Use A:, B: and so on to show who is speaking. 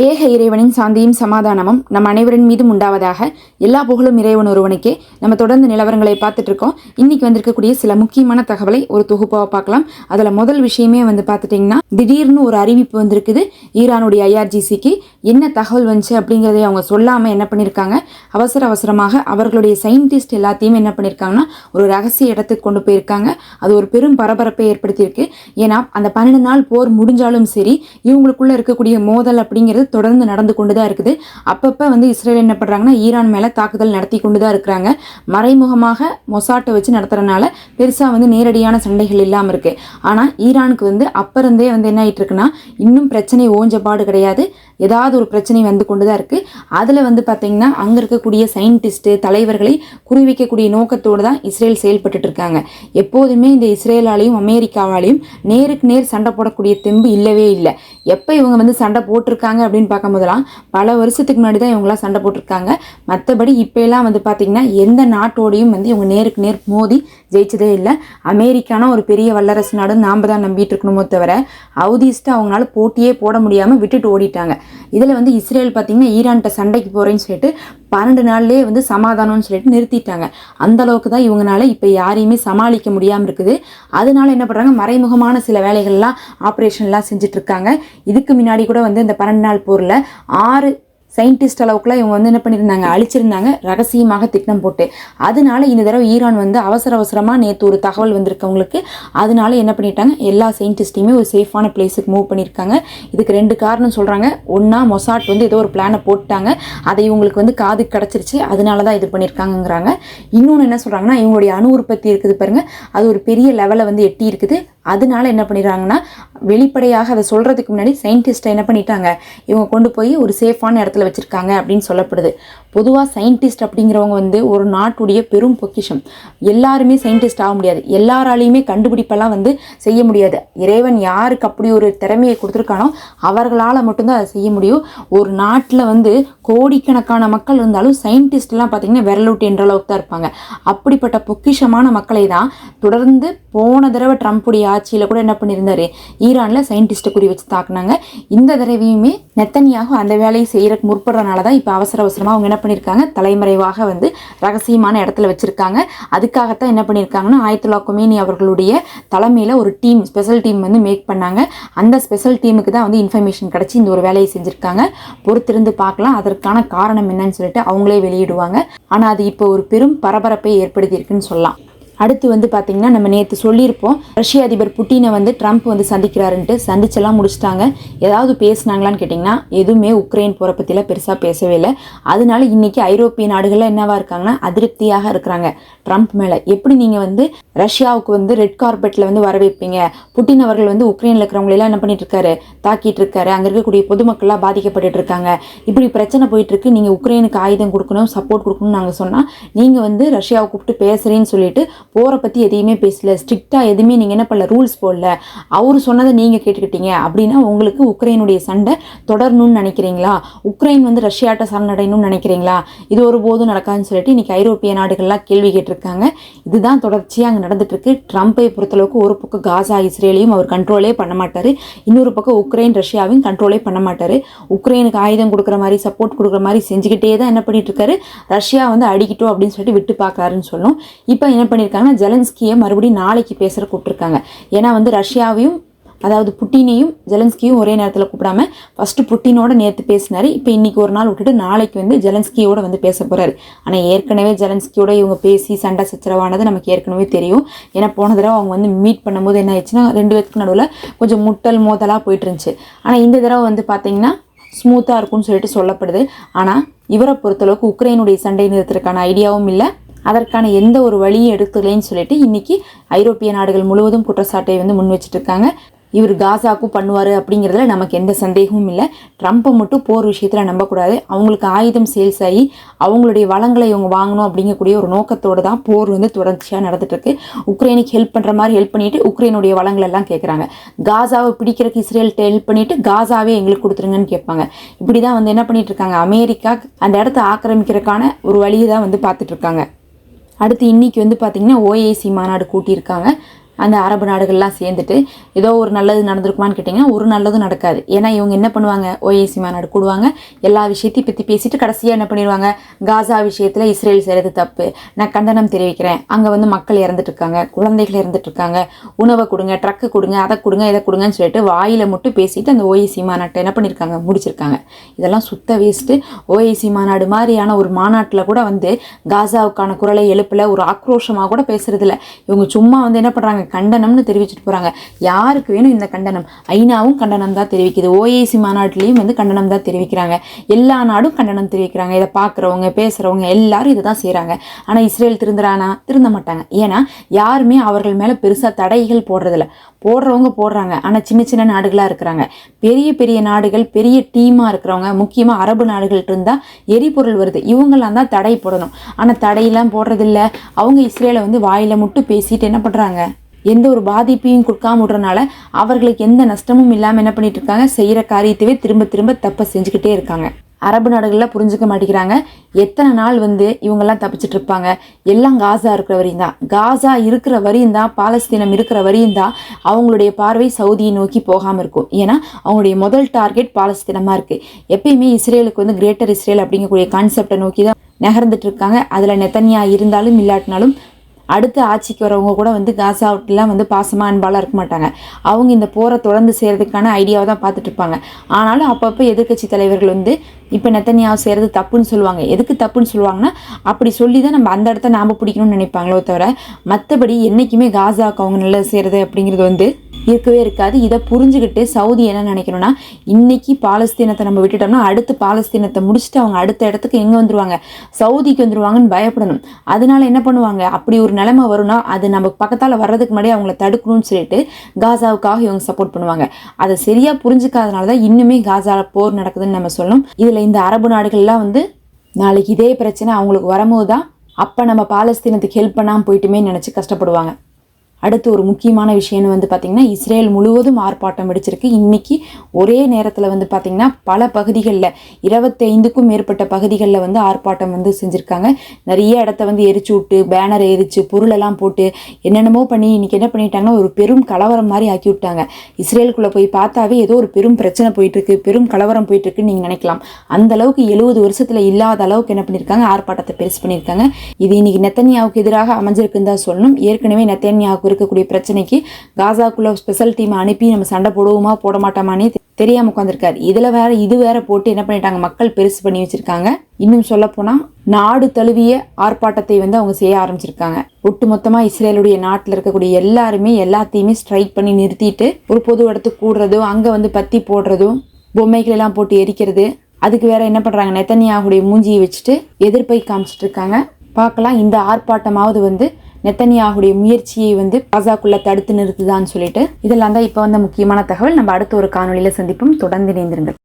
A: ஏக இறைவனின் சாந்தியும் சமாதானமும் நம் அனைவரின் மீதும் உண்டாவதாக எல்லா புகழும் இறைவன் ஒருவனுக்கே. நம்ம தொடர்ந்து நிலவரங்களை பார்த்துட்டு இருக்கோம் இன்னைக்கு வந்திருக்கக்கூடிய சில முக்கியமான தகவலை ஒரு தொகுப்பாக பார்க்கலாம். அதில் முதல் விஷயமே வந்து பார்த்துட்டிங்கன்னா திடீர்னு ஒரு அறிவிப்பு வந்திருக்குது. ஈரானுடைய ஐஆர்ஜிசிக்கு என்ன தகவல் வந்துச்சு அப்படிங்கிறதை அவங்க சொல்லாமல் என்ன பண்ணியிருக்காங்க அவசர அவசரமாக அவர்களுடைய சயின்டிஸ்ட் எல்லாத்தையும் என்ன பண்ணியிருக்காங்கன்னா ஒரு ரகசிய இடத்துக்கு கொண்டு போயிருக்காங்க. அது ஒரு பெரும் பரபரப்பை ஏற்படுத்தியிருக்கு. ஏன்னா அந்த பன்னெண்டு நாள் போர் முடிஞ்சாலும் சரி இவங்களுக்குள்ள இருக்கக்கூடிய மோதல் அப்படிங்கிறது தொடர்ந்து நடந்து கொண்டு தான் இருக்குது. அப்பப்போ வந்து இஸ்ரேல் என்ன பண்ணுறாங்கன்னா ஈரான் மேலே தாக்குதல் நடத்தி கொண்டு தான் இருக்கிறாங்க. மறைமுகமாக மொசாட்டை வச்சு நடத்துறதுனால பெருசாக வந்து நேரடியான சண்டைகள் இல்லாமல் இருக்குது ஆனால் ஈரானுக்கு வந்து அப்போ இருந்தே வந்து என்ன ஆயிட்டு இருக்குன்னா இன்னும் பிரச்சனை ஓஞ்ச பாடு கிடையாது. ஏதாவது ஒரு பிரச்சனை வந்து கொண்டு தான் இருக்குது அதில் வந்து பார்த்திங்கன்னா அங்கே இருக்கக்கூடிய சயின்டிஸ்ட்டு தலைவர்களை குறிவிக்கக்கூடிய நோக்கத்தோடு தான் இஸ்ரேல் செயல்பட்டு இருக்காங்க. எப்போதுமே இந்த இஸ்ரேலாலையும் அமெரிக்காவாலையும் நேருக்கு நேர் சண்டை போடக்கூடிய தெம்பு இல்லவே இல்லை. எப்போ இவங்க வந்து சண்டை போட்டிருக்காங்க அப்படின்னு பார்க்கும்போதெல்லாம் பல வருஷத்துக்கு முன்னாடி தான் இவங்களாம் சண்டை போட்டிருக்காங்க. மற்றபடி இப்போ எல்லாம் வந்து பார்த்திங்கன்னா எந்த நாட்டோடையும் வந்து இவங்க நேருக்கு நேர் மோதி ஜெயிச்சதே இல்லை. அமெரிக்கானா ஒரு பெரிய வல்லரசு நாடு நாம் தான் நம்பிட்டு இருக்கணுமோ தவிர அவுதிஸ்ட்டு அவங்களால போட்டியே போட முடியாமல் விட்டுட்டு ஓடிட்டாங்க. இதில் வந்து இஸ்ரேல் பார்த்திங்கன்னா ஈரான்கிட்ட சண்டைக்கு போகிறேன்னு சொல்லிட்டு பன்னெண்டு நாள்லேயே வந்து சமாதானம்னு சொல்லிட்டு நிறுத்திட்டாங்க. அந்த அளவுக்கு தான் இவங்கனால இப்போ யாரையுமே சமாளிக்க முடியாமல் இருக்குது. அதனால என்ன பண்ணுறாங்க மறைமுகமான சில வேலைகள்லாம் ஆப்ரேஷன்லாம் செஞ்சுட்ருக்காங்க இதுக்கு முன்னாடி கூட வந்து இந்த பன்னெண்டு நாள் போரில் ஆறு சயின்டிஸ்ட் அளவுக்குலாம் இவங்க வந்து என்ன பண்ணியிருந்தாங்க? அழிச்சிருந்தாங்க. ரகசியமாக திட்டம் போட்டு. அதனால இந்த தடவை ஈரான் வந்து அவசர அவசரமாக நேற்று ஒரு தகவல் வந்திருக்கவங்களுக்கு அதனால என்ன பண்ணிட்டாங்க? எல்லா சயின்டிஸ்ட்டையுமே ஒரு சேஃபான பிளேஸுக்கு மூவ் பண்ணியிருக்காங்க. இதுக்கு ரெண்டு காரணம் சொல்கிறாங்க ஒன்றா மொசாட் வந்து ஏதோ ஒரு பிளானை போட்டாங்க. அதை இவங்களுக்கு வந்து காது கிடச்சிருச்சு. அதனால தான் இது பண்ணியிருக்காங்கங்கிறாங்க. இன்னொன்று என்ன சொல்கிறாங்கன்னா இவங்களுடைய அணு உற்பத்தி இருக்குது பாருங்கள் அது ஒரு பெரிய லெவலை வந்து எட்டி இருக்குது. அதனால என்ன பண்ணிடுறாங்கன்னா வெளிப்படையாக அதை சொல்கிறதுக்கு முன்னாடி சயின்டிஸ்ட்டை என்ன பண்ணிட்டாங்க? இவங்க கொண்டு போய் ஒரு சேஃபான இடத்துல வச்சுருக்காங்க அப்படின்னு சொல்லப்படுது. பொதுவாக சயின்டிஸ்ட் அப்படிங்கிறவங்க வந்து ஒரு நாட்டுடைய பெரும் பொக்கிஷம். எல்லாருமே சயின்டிஸ்ட் ஆக முடியாது. எல்லாராலையுமே கண்டுபிடிப்பெல்லாம் வந்து செய்ய முடியாது. இறைவன் யாருக்கு அப்படி ஒரு திறமையை கொடுத்துருக்கானோ அவர்களால் மட்டும்தான் அதை செய்ய முடியும். ஒரு நாட்டில் வந்து கோடிக்கணக்கான மக்கள் இருந்தாலும் சயின்டிஸ்ட்லாம் பார்த்திங்கன்னா விரலுட்டு என்ற அளவுக்கு தான் இருப்பாங்க. அப்படிப்பட்ட பொக்கிஷமான மக்களை தான் தொடர்ந்து போன தடவை ட்ரம்ப்புடைய ஆட்சியில் கூட என்ன பண்ணியிருந்தார்? ஈரானில் சயின்டிஸ்ட்டை குறி வச்சு தாக்குனாங்க. இந்த தடவையுமே நெத்தனியாக அந்த வேலையை செய்கிறக்கு முற்படுறதுனால தான் இப்போ அவசர அவசரமாக அவங்க என்ன பண்ணியிருக்காங்க தலைமறைவாக வந்து ரகசியமான இடத்துல வச்சுருக்காங்க. அதுக்காகத்தான் என்ன பண்ணியிருக்காங்கன்னா ஆயத்துல்லா கொமேனி அவர்களுடைய தலைமையில் ஒரு டீம் ஸ்பெஷல் டீம் வந்து மேக் பண்ணாங்க. அந்த ஸ்பெஷல் டீமுக்கு தான் வந்து இன்ஃபர்மேஷன் கிடச்சி இந்த ஒரு வேலையை செஞ்சுருக்காங்க. பொறுத்திருந்து பார்க்கலாம் அதற்கான காரணம் என்னன்னு சொல்லிட்டு அவங்களே வெளியிடுவாங்க. ஆனால் அது இப்போ ஒரு பெரும் பரபரப்பை ஏற்படுத்தியிருக்குன்னு சொல்லலாம். அடுத்து வந்து பார்த்திங்கன்னா நம்ம நேற்று சொல்லியிருப்போம் ரஷ்ய அதிபர் புட்டினை வந்து ட்ரம்ப் வந்து சந்திக்கிறாருன்ட்டு சந்திச்செல்லாம் முடிச்சிட்டாங்க. ஏதாவது பேசுனாங்களான்னு கேட்டிங்கன்னா எதுவுமே உக்ரைன் போகிற பற்றிலாம் பெருசாக பேசவே இல்லை. அதனால இன்றைக்கி ஐரோப்பிய நாடுகளில் என்னவாக இருக்காங்கன்னா அதிருப்தியாக இருக்கிறாங்க. ட்ரம்ப் மேலே எப்படி நீங்கள் வந்து ரஷ்யாவுக்கு வந்து ரெட் கார்பெட்டில் வந்து வர வைப்பீங்க புட்டின் அவர்கள் வந்து உக்ரைனில் இருக்கிறவங்களெல்லாம் என்ன பண்ணிட்டு இருக்காரு? தாக்கிட்டு இருக்காரு. அங்கே இருக்கக்கூடிய பொதுமக்கள்லாம் பாதிக்கப்பட்டுட்டு இருக்காங்க. இப்படி பிரச்சனை போயிட்டு இருக்கு. நீங்கள் உக்ரைனுக்கு ஆயுதம் கொடுக்கணும் சப்போர்ட் கொடுக்கணும்னு நாங்கள் சொன்னால் நீங்கள் வந்து ரஷ்யாவை கூப்பிட்டு பேசுகிறேன்னு சொல்லிட்டு போரை பற்றி எதையுமே பேசல. ஸ்ட்ரிக்டாக எதுவுமே நீங்கள் என்ன பண்ணல? ரூல்ஸ் போடல. அவர் சொன்னதை நீங்கள் கேட்டுக்கிட்டீங்க அப்படின்னா உங்களுக்கு உக்ரைனுடைய சண்டை தொடரணும்னு நினைக்கிறீங்களா? உக்ரைன் வந்து ரஷ்யாட்ட சரணடையணும்னு நினைக்கிறீங்களா? இது ஒரு போதும் நடக்காதுன்னு சொல்லிட்டு இன்றைக்கி ஐரோப்பிய நாடுகள்லாம் கேள்வி கேட்டிருக்காங்க. இதுதான் தொடர்ச்சியாக அங்கே நடந்துட்டுருக்கு. ட்ரம்ப்பை பொறுத்தளவுக்கு ஒரு பக்கம் காசா இஸ்ரேலையும் அவர் கண்ட்ரோலே பண்ண மாட்டார். இன்னொரு பக்கம் உக்ரைன் ரஷ்யாவையும் கண்ட்ரோலே பண்ண மாட்டார். உக்ரைனுக்கு ஆயுதம் கொடுக்குற மாதிரி சப்போர்ட் கொடுக்குற மாதிரி செஞ்சுக்கிட்டே தான் என்ன பண்ணிட்டு இருக்காரு. ரஷ்யா வந்து அடிக்கிட்டோம் அப்படின்னு சொல்லிட்டு விட்டு பார்க்கறாருன்னு சொல்லும். இப்போ என்ன பண்ணியிருக்காங்கன்னா ஜெலன்ஸ்கியை மறுபடியும் நாளைக்கு பேசுகிற கூப்பிட்டுருக்காங்க. ஏன்னா வந்து ரஷ்யாவையும் அதாவது புட்டினையும் ஜெலன்ஸ்கியும் ஒரே நேரத்தில் கூப்பிடாம ஃபஸ்ட்டு புட்டினோட நேற்று பேசினார். இப்போ இன்றைக்கி ஒரு நாள் விட்டுட்டு நாளைக்கு வந்து ஜெலன்ஸ்கியோட வந்து பேச போகிறாரு ஆனால் ஏற்கனவே ஜெலன்ஸ்கியோட இவங்க பேசி சண்டை சச்சரவானது நமக்கு ஏற்கனவே தெரியும். ஏன்னா போன தடவை அவங்க வந்து மீட் பண்ணும்போது என்ன ஆயிடுச்சுன்னா ரெண்டு பேருக்கு நடுவில் கொஞ்சம் முட்டல் மோதலாக போயிட்டு இருந்துச்சு. ஆனால் இந்த தடவை வந்து பார்த்தீங்கன்னா ஸ்மூத்தாக இருக்கும்னு சொல்லிட்டு சொல்லப்படுது. ஆனால் இவரை பொறுத்தளவுக்கு உக்ரைனுடைய சண்டை நிறுத்துறதுக்கான ஐடியாவும் இல்லை. அதற்கான எந்த ஒரு வழியும் எடுக்கலைன்னு சொல்லிட்டு இன்னைக்கு ஐரோப்பிய நாடுகள் முழுவதும் குற்றச்சாட்டை வந்து முன் வச்சுட்டு இருக்காங்க இவர் காசாக்கும் பண்ணுவார் அப்படிங்கிறதுல நமக்கு எந்த சந்தேகமும் இல்லை. ட்ரம்ப்பை மட்டும் போர் விஷயத்தில் நம்பக்கூடாது. அவங்களுக்கு ஆயுதம் சேல்ஸ் ஆகி அவங்களுடைய வளங்களை இவங்க வாங்கணும் அப்படிங்கக்கூடிய ஒரு நோக்கத்தோடு தான் போர் வந்து தொடர்ச்சியாக நடந்துட்டுருக்கு. உக்ரைனுக்கு ஹெல்ப் பண்ணுற மாதிரி ஹெல்ப் பண்ணிவிட்டு உக்ரைனுடைய வளங்கள் எல்லாம் கேட்குறாங்க காசாவை பிடிக்கிறதுக்கு இஸ்ரேல்கிட்ட ஹெல்ப் பண்ணிவிட்டு காசாவே எங்களுக்கு கொடுத்துருங்கன்னு கேட்பாங்க. இப்படி தான் வந்து என்ன பண்ணிகிட்ருக்காங்க இருக்காங்க அமெரிக்கா அந்த இடத்த ஆக்கிரமிக்கிறதுக்கான ஒரு வழியை தான் வந்து பார்த்துட்ருக்காங்க அடுத்து இன்னைக்கு வந்து பார்த்திங்கன்னா ஓஏசி மாநாடு கூட்டியிருக்காங்க. அந்த அரபு நாடுகள்லாம் சேர்ந்துட்டு ஏதோ ஒரு நல்லது நடந்திருக்குமான்னு கேட்டிங்கன்னா ஒரு நல்லதும் நடக்காது. ஏன்னா இவங்க என்ன பண்ணுவாங்க? ஓஏசி மாநாடு கூடுவாங்க. எல்லா விஷயத்தையும் பற்றி பேசிட்டு கடைசியாக என்ன பண்ணிடுவாங்க? காசா விஷயத்தில் இஸ்ரேல் செய்கிறது தப்பு. நான் கண்டனம் தெரிவிக்கிறேன். அங்கே வந்து மக்கள் இறந்துட்டு இருக்காங்க குழந்தைகள் இறந்துட்டு இருக்காங்க உணவை கொடுங்க ட்ரக்கு கொடுங்க அதை கொடுங்க இதை கொடுங்கன்னு சொல்லிட்டு வாயில் மட்டும் பேசிட்டு அந்த ஓஏசி மாநாட்டை என்ன பண்ணியிருக்காங்க முடிச்சிருக்காங்க. இதெல்லாம் சுத்த வேஸ்ட்டு ஓஏசி மாநாடு மாதிரியான ஒரு மாநாட்டில் கூட வந்து காசாவுக்கான குரலை எழுப்பில் ஒரு ஆக்ரோஷமாக கூட பேசுறதில்ல. இவங்க சும்மா வந்து என்ன பண்ணுறாங்க கண்டனம்னு தெரிவிச்சிட்டு போகிறாங்க யாருக்கு வேணும் இந்த கண்டனம்? ஐநாவும் கண்டனம் தான் தெரிவிக்குது. ஓஏசி மாநாட்டிலையும் வந்து கண்டனம் தான் தெரிவிக்கிறாங்க. எல்லா நாடும் கண்டனம் தெரிவிக்கிறாங்க. இதை பார்க்குறவங்க பேசுகிறவங்க எல்லாரும் இதை தான் செய்கிறாங்க ஆனால் இஸ்ரேல் திருந்துறானா? திருந்த மாட்டாங்க. ஏன்னா யாருமே அவர்கள் மேலே பெருசாக தடைகள் போடுறதில்ல. போடுறவங்க போடுறாங்க. ஆனால் சின்ன சின்ன நாடுகளாக இருக்கிறாங்க. பெரிய பெரிய நாடுகள் பெரிய டீமாக இருக்கிறவங்க முக்கியமாக அரபு நாடுகள் இருந்தால் எரிபொருள் வருது. இவங்கெல்லாம் தான் தடை போடணும். ஆனால் தடையெல்லாம் போடுறதில்ல. அவங்க இஸ்ரேலை வந்து வாயில் முட்டு பேசிட்டு என்ன பண்ணுறாங்க எந்த ஒரு பாதிப்பையும் கொடுக்காம விடுறனால அவர்களுக்கு எந்த நஷ்டமும் இல்லாமல் என்ன பண்ணிட்டு இருக்காங்க? செய்கிற காரியத்தையே திரும்ப திரும்ப தப்பை செஞ்சுக்கிட்டே இருக்காங்க. அரபு நாடுகளில் புரிஞ்சுக்க மாட்டேங்கிறாங்க. எத்தனை நாள் வந்து இவங்கெல்லாம் தப்பிச்சிட்டு இருப்பாங்க? எல்லாம் காசா இருக்கிற வரையும் தான். காசா இருக்கிற வரையும் தான் பாலஸ்தீனம் இருக்கிற வரையும் தான் அவங்களுடைய பார்வை சவுதியை நோக்கி போகாமல் இருக்கும். ஏன்னா அவங்களுடைய முதல் டார்கெட் பாலஸ்தீனமாக இருக்குது எப்பயுமே இஸ்ரேலுக்கு வந்து கிரேட்டர் இஸ்ரேல் அப்படிங்கக்கூடிய கான்செப்டை நோக்கி தான் நகர்ந்துட்டு இருக்காங்க. அதில் நெத்தனியா இருந்தாலும் இல்லாட்டினாலும் அடுத்த ஆட்சிக்கு வரவங்க கூட வந்து காசாவிட்டெலாம் வந்து பாசமாக அன்பாலாம் இருக்க மாட்டாங்க. அவங்க இந்த போரை தொடர்ந்து செய்கிறதுக்கான ஐடியாவை தான் பார்த்துட்டு இருப்பாங்க. ஆனாலும் அப்பப்போ எதிர்க்கட்சி தலைவர்கள் வந்து இப்போ நெத்தனியாக செய்கிறது தப்புன்னு சொல்லுவாங்க. எதுக்கு தப்புன்னு சொல்லுவாங்கன்னா அப்படி சொல்லி தான் நம்ம அந்த இடத்த நாம் பிடிக்கணும்னு நினைப்பாங்களோ தவிர மற்றபடி என்றைக்குமே காசாவுக்கு அவங்க நல்லது செய்கிறது அப்படிங்கிறது வந்து இருக்கவே இருக்காது. இதை புரிஞ்சுக்கிட்டு சவுதி என்ன நினைக்கணும்னா இன்னைக்கு பாலஸ்தீனத்தை நம்ம விட்டுட்டோம்னா அடுத்து பாலஸ்தீனத்தை முடிச்சுட்டு அவங்க அடுத்த இடத்துக்கு எங்கே வந்துருவாங்க? சவுதிக்கு வந்துருவாங்கன்னு பயப்படணும். அதனால என்ன பண்ணுவாங்க? அப்படி ஒரு நிலைமை வரும்னா அது நம்ம பக்கத்தால் வர்றதுக்கு முன்னாடி அவங்கள தடுக்கணும்னு சொல்லிட்டு காசாவுக்காக இவங்க சப்போர்ட் பண்ணுவாங்க. அதை சரியாக புரிஞ்சுக்காதனால தான் இன்னுமே காசா போர் நடக்குதுன்னு நம்ம சொல்லணும். இதில் இந்த அரபு நாடுகள்லாம் வந்து நாளைக்கு இதே பிரச்சனை அவங்களுக்கு வரும்போது தான் அப்போ நம்ம பாலஸ்தீனத்துக்கு ஹெல்ப் பண்ணாமல் போயிட்டுமே நினச்சி கஷ்டப்படுவாங்க. அடுத்து ஒரு முக்கியமான விஷயம்னு வந்து பார்த்திங்கன்னா இஸ்ரேல் முழுவதும் ஆர்ப்பாட்டம் வெடிச்சிருக்கு. இன்றைக்கி ஒரே நேரத்தில் வந்து பார்த்திங்கன்னா பல பகுதிகளில் இருபத்தைந்துக்கும் மேற்பட்ட பகுதிகளில் வந்து ஆர்ப்பாட்டம் வந்து செஞ்சுருக்காங்க. நிறைய இடத்த வந்து எரிச்சு விட்டு பேனர் எரிச்சு பொருளெல்லாம் போட்டு என்னென்னமோ பண்ணி இன்றைக்கி என்ன பண்ணிட்டாங்கன்னா ஒரு பெரும் கலவரம் மாதிரி ஆக்கி விட்டாங்க. இஸ்ரேலுக்குள்ளே போய் பார்த்தாவே ஏதோ ஒரு பெரும் பிரச்சனை போயிட்டுருக்கு பெரும் கலவரம் போயிட்டுருக்குன்னு நீங்கள் நினைக்கலாம். அந்த அளவுக்கு எழுபது வருஷத்தில் இல்லாத அளவுக்கு என்ன பண்ணியிருக்காங்க ஆர்ப்பாட்டத்தை பெருசு பண்ணியிருக்காங்க இது இன்றைக்கி நெத்தன்யாவுக்கு எதிராக அமைஞ்சிருக்குன்னு தான் சொல்லணும். ஏற்கனவே நெத்தன்யாவுக்கு இருக்கக்கூடிய பிரச்சனைக்கு காசாக்குள்ள ஸ்பெஷல் டீம் அனுப்பி நம்ம சண்டை போடுவோமா போட மாட்டோமானே தெரியாமல் தெரியாம உட்காந்துருக்காரு இதுல வேற இது வேற போட்டு என்ன பண்ணிட்டாங்க மக்கள் பெருசு பண்ணி வச்சிருக்காங்க. இன்னும் சொல்ல நாடு தழுவிய ஆர்ப்பாட்டத்தை வந்து அவங்க செய்ய ஆரம்பிச்சிருக்காங்க. ஒட்டு மொத்தமா இஸ்ரேலுடைய நாட்டில் இருக்கக்கூடிய எல்லாருமே எல்லாத்தையுமே ஸ்ட்ரைக் பண்ணி நிறுத்திட்டு ஒரு பொது இடத்துக்கு கூடுறதும் அங்க வந்து பத்தி போடுறதும் பொம்மைகள் எல்லாம் போட்டு எரிக்கிறது அதுக்கு வேற என்ன பண்றாங்க நெத்தனியாகுடைய மூஞ்சியை வச்சுட்டு எதிர்ப்பை காமிச்சிட்டு இருக்காங்க. பார்க்கலாம் இந்த ஆர்ப்பாட்டமாவது வந்து நெத்தனியாகுடைய முயற்சியை வந்து காசாக்குள்ள தடுத்து நிறுத்துதான்னு சொல்லிட்டு இதெல்லாம் தான் இப்போ வந்த முக்கியமான தகவல். நம்ம அடுத்த ஒரு காணொலியில் சந்திப்போம். தொடர்ந்து இணைந்திருங்கள்.